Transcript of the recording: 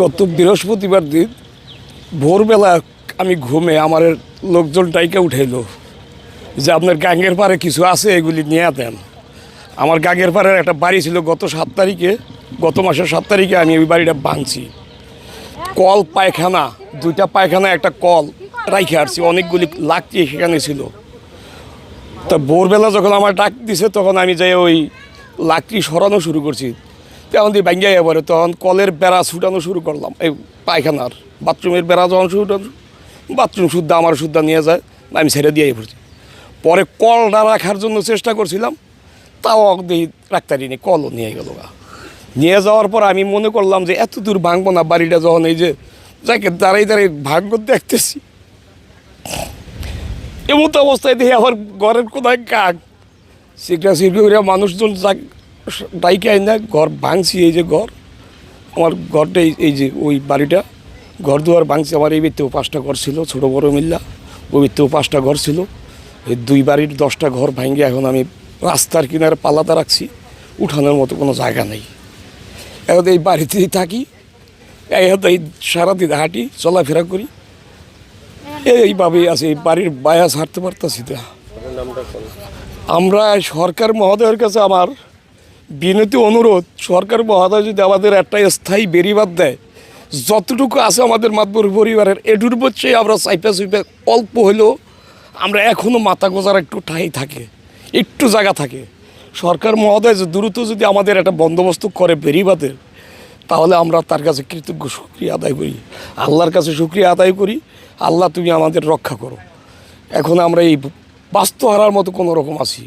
গত বৃহস্পতিবার দিন ভোরবেলা আমি ঘুমে আমার লোকজন টাইকে উঠাইলো যে, আপনার গাঙ্গের পারে কিছু আছে এগুলি নিয়ে দেন। আমার গাঙ্গের পাড়ের একটা বাড়ি ছিল, গত সাত তারিখে, গত মাসের সাত তারিখে আমি ওই বাড়িটা ভাঙছি। কল, পায়খানা, দুইটা পায়খানা, একটা কল রাইখে আসছি অনেকগুলি লাকড়ি সেখানে ছিল। তা ভোরবেলা যখন আমার ডাক দিছে, তখন আমি যাই ওই লাকড়ি সরানো শুরু করছি। তখন দিয়ে ভাঙ্গিয়া এবারে তখন কলের বেড়া ছুটানো শুরু করলাম। এই পায়খানার বাথরুমের বেড়া যখন ছুটানো, বাথরুম শুদ্ধ, আমার শুদ্ধ নিয়ে যায়, আমি ছেড়ে দিয়ে পড়ছি। পরে কলটা রাখার জন্য চেষ্টা করছিলাম, তাও দেখি রাখতে পারিনি কলও নিয়ে গেল গা। নিয়ে যাওয়ার পর আমি মনে করলাম যে এত দূর ভাঙবো না, বাড়িটা যখন এই যে যাকে দাঁড়াই দাঁড়াই ভাগ্য দেখতেছি। এমন তো অবস্থায় দেখি আমার ঘরের কোথায় কাক। সিগরা সিগরি করে মানুষজন যাক ডাইকে আইন ঘর ভাঙছি এই যে ঘর আমার ঘরটা এই- যে ওই বাড়িটা ঘর দুয়ার ভাঙছি আমার এই ভিত্তেও পাঁচটা ঘর ছিল ছোটো বড় মিল্লা ওই ভিত্তেও পাঁচটা ঘর ছিল। এই দুই বাড়ির দশটা ঘর ভাঙে এখন আমি রাস্তার কিনারে পালাতে রাখছি উঠানোর মতো কোনো জায়গা নেই। এখন এই বাড়িতেই থাকি এই সারাদিন হাঁটি চলাফেরা করি। এইভাবেই আছে এই বাড়ির বায়াস ছাড়তে পারতেছি না। আমরা সরকার মহোদয়ের কাছে আমার বিনতি, অনুরোধ, সরকার মহোদয় যদি আমাদের একটা স্থায়ী বেরিবাদ দেয়, যতটুকু আছে আমাদের মাতবর পরিবারের, এটুর বচ্ছে আমরা চাইপে চুইপে অল্প হলেও আমরা এখনও মাথা গোজার একটু ঠাই থাকে, একটু জায়গা থাকে। সরকার মহোদয় যে দ্রুত যদি আমাদের একটা বন্দোবস্ত করে বেরিবাদের তাহলে আমরা তার কাছে কৃতজ্ঞ শুক্রিয়া আদায় করি। আল্লাহর কাছে শুক্রিয়া আদায় করি। আল্লাহ, তুমি আমাদের রক্ষা করো। এখন আমরা এই বাস্তু হারার মতো কোনো রকম আছি।